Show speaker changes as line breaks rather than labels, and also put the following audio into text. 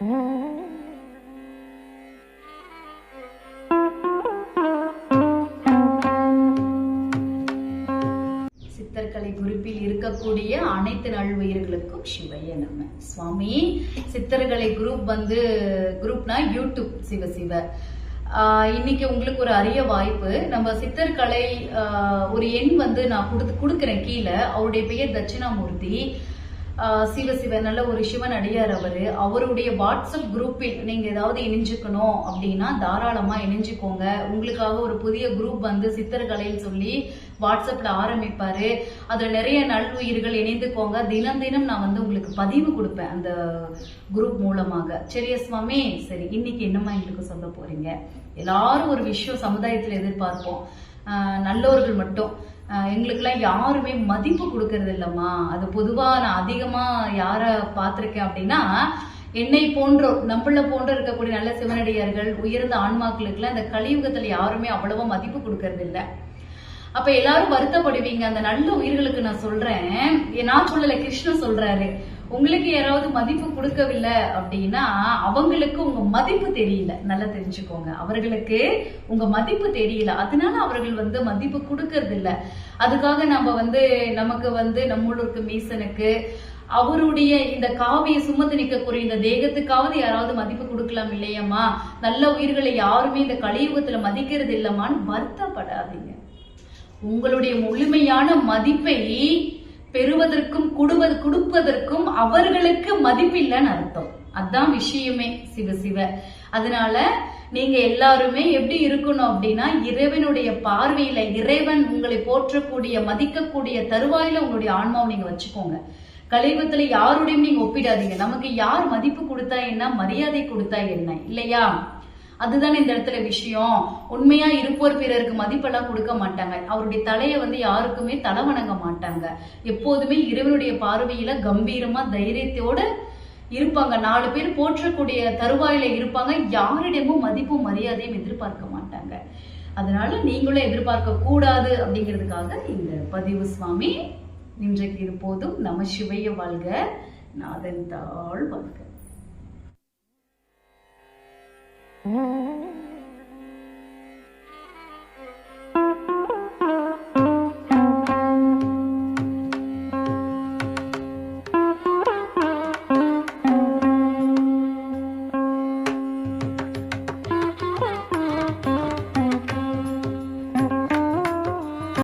சித்தர்கலை குறிப்பில் இருக்கக்கூடிய அனைத்து நல்வுயிர்களுக்கும் சிவைய நம்ம சுவாமி சித்தர்கலை குரூப் வந்து குரூப்னா யூடியூப் சிவ சிவ. ஆஹ் இன்னைக்கு உங்களுக்கு ஒரு அரிய வாய்ப்பு. நம்ம சித்தர்கலை ஆஹ் ஒரு எண் வந்து நான் கொடுத்து கொடுக்குறேன் கீழே. அவருடைய பெயர் தட்சிணாமூர்த்தி. சிவ சிவ நல்ல ஒரு சிவன் அடியார் அவரு. அவருடைய வாட்ஸ்அப் குரூப்பில் நீங்க ஏதாவது இணைஞ்சுக்கணும் அப்படின்னா தாராளமா இணைஞ்சுக்கோங்க. உங்களுக்காக ஒரு புதிய குரூப் வந்து சித்தர்கலைன்னு சொல்லி வாட்ஸ்அப்ல ஆரம்பிப்பாரு. அதுல நிறைய நல்வுயிர்கள் இணைந்துக்கோங்க. தினம் தினம் நான் வந்து உங்களுக்கு பதிவு கொடுப்பேன் அந்த குரூப் மூலமாக. சரியா சுவாமி? சரி இன்னைக்கு என்னம்மா எங்களுக்கு சொல்ல போறீங்க? எல்லாரும் ஒரு விஷயம் சமுதாயத்துல எதிர்பார்ப்போம். நல்லவர்கள் மட்டும். எங்களுக்கெல்லாம் யாருமே மதிப்பு கொடுக்கறது இல்லம்மா அது பொதுவா நான் அதிகமா யாரை பார்த்திருக்கேன் அப்படின்னா என்னை போன்ற நம்மள போன்ற இருக்கக்கூடிய நல்ல சிவனடியார்கள் உயர்ந்த ஆன்மாக்களுக்குலாம் இந்த கலியுகத்துல யாருமே அவ்வளவா மதிப்பு கொடுக்கறது இல்லை அப்ப எல்லாரும் வருத்தப்படுவீங்க. அந்த நல்ல உயிர்களுக்கு நான் சொல்றேன். நான் சொல்லல கிருஷ்ணன் சொல்றாரு. உங்களுக்கு யாராவது மதிப்பு கொடுக்கவில்லை அப்படின்னா அவங்களுக்கு உங்க மதிப்பு தெரியல. நல்லா தெரிஞ்சுக்கோங்க. அவர்களுக்கு உங்க மதிப்பு தெரியல. அதனால அவர்கள் வந்து மதிப்பு கொடுக்கறது இல்ல அதுக்காக நம்ம வந்து நமக்கு வந்து நம்மளுக்கு மீசனுக்கு அவருடைய இந்த காவியை சுமந்து நிற்கக்கூடிய இந்த தேகத்துக்காவது யாராவது மதிப்பு கொடுக்கலாம் இல்லையம்மா? நல்ல உயிர்களை யாருமே இந்த கலியுகத்துல மதிக்கிறது இல்லம்மான்னு வருத்தப்படாதீங்க. உங்களுடைய முழுமையான மதிப்பை பெறுவதற்கும் குடுவது கொடுப்பதற்கும் அவர்களுக்கு மதிப்பில்லைன்னு அர்த்தம். அதான் விஷயமே சிவ சிவ. அதனால நீங்க எல்லாருமே எப்படி இருக்கணும் அப்படின்னா இறைவனுடைய பார்வையில இறைவன் உங்களை போற்றக்கூடிய மதிக்கக்கூடிய தருவாயில உங்களுடைய ஆன்மாவை நீங்க வச்சுக்கோங்க. கலியுகத்துல யாருடையும் நீங்க ஒப்பிடாதீங்க. நமக்கு யார் மதிப்பு கொடுத்தா என்ன மரியாதை கொடுத்தா என்ன? இல்லையா? அதுதான் இந்த இடத்துல விஷயம். உண்மையா இருப்போர் பிறருக்கு மதிப்பெல்லாம் கொடுக்க மாட்டாங்க. அவருடைய தலையை வந்து யாருக்குமே தலை வணங்க மாட்டாங்க. எப்போதுமே இறைவனுடைய பார்வையில கம்பீரமா தைரியத்தோட இருப்பாங்க. நாலு பேர் போற்றக்கூடிய தருவாயில இருப்பாங்க. யாரிடமும் மதிப்பும் மரியாதையும் எதிர்பார்க்க மாட்டாங்க. அதனால நீங்களும் எதிர்பார்க்க கூடாது அப்படிங்கிறதுக்காக இந்த பதிவு சுவாமி. இன்றைக்கு இருப்போதும் நம சிவைய வாழ்க. நாதன் தாழ் வாழ்க.
Mm-hmm.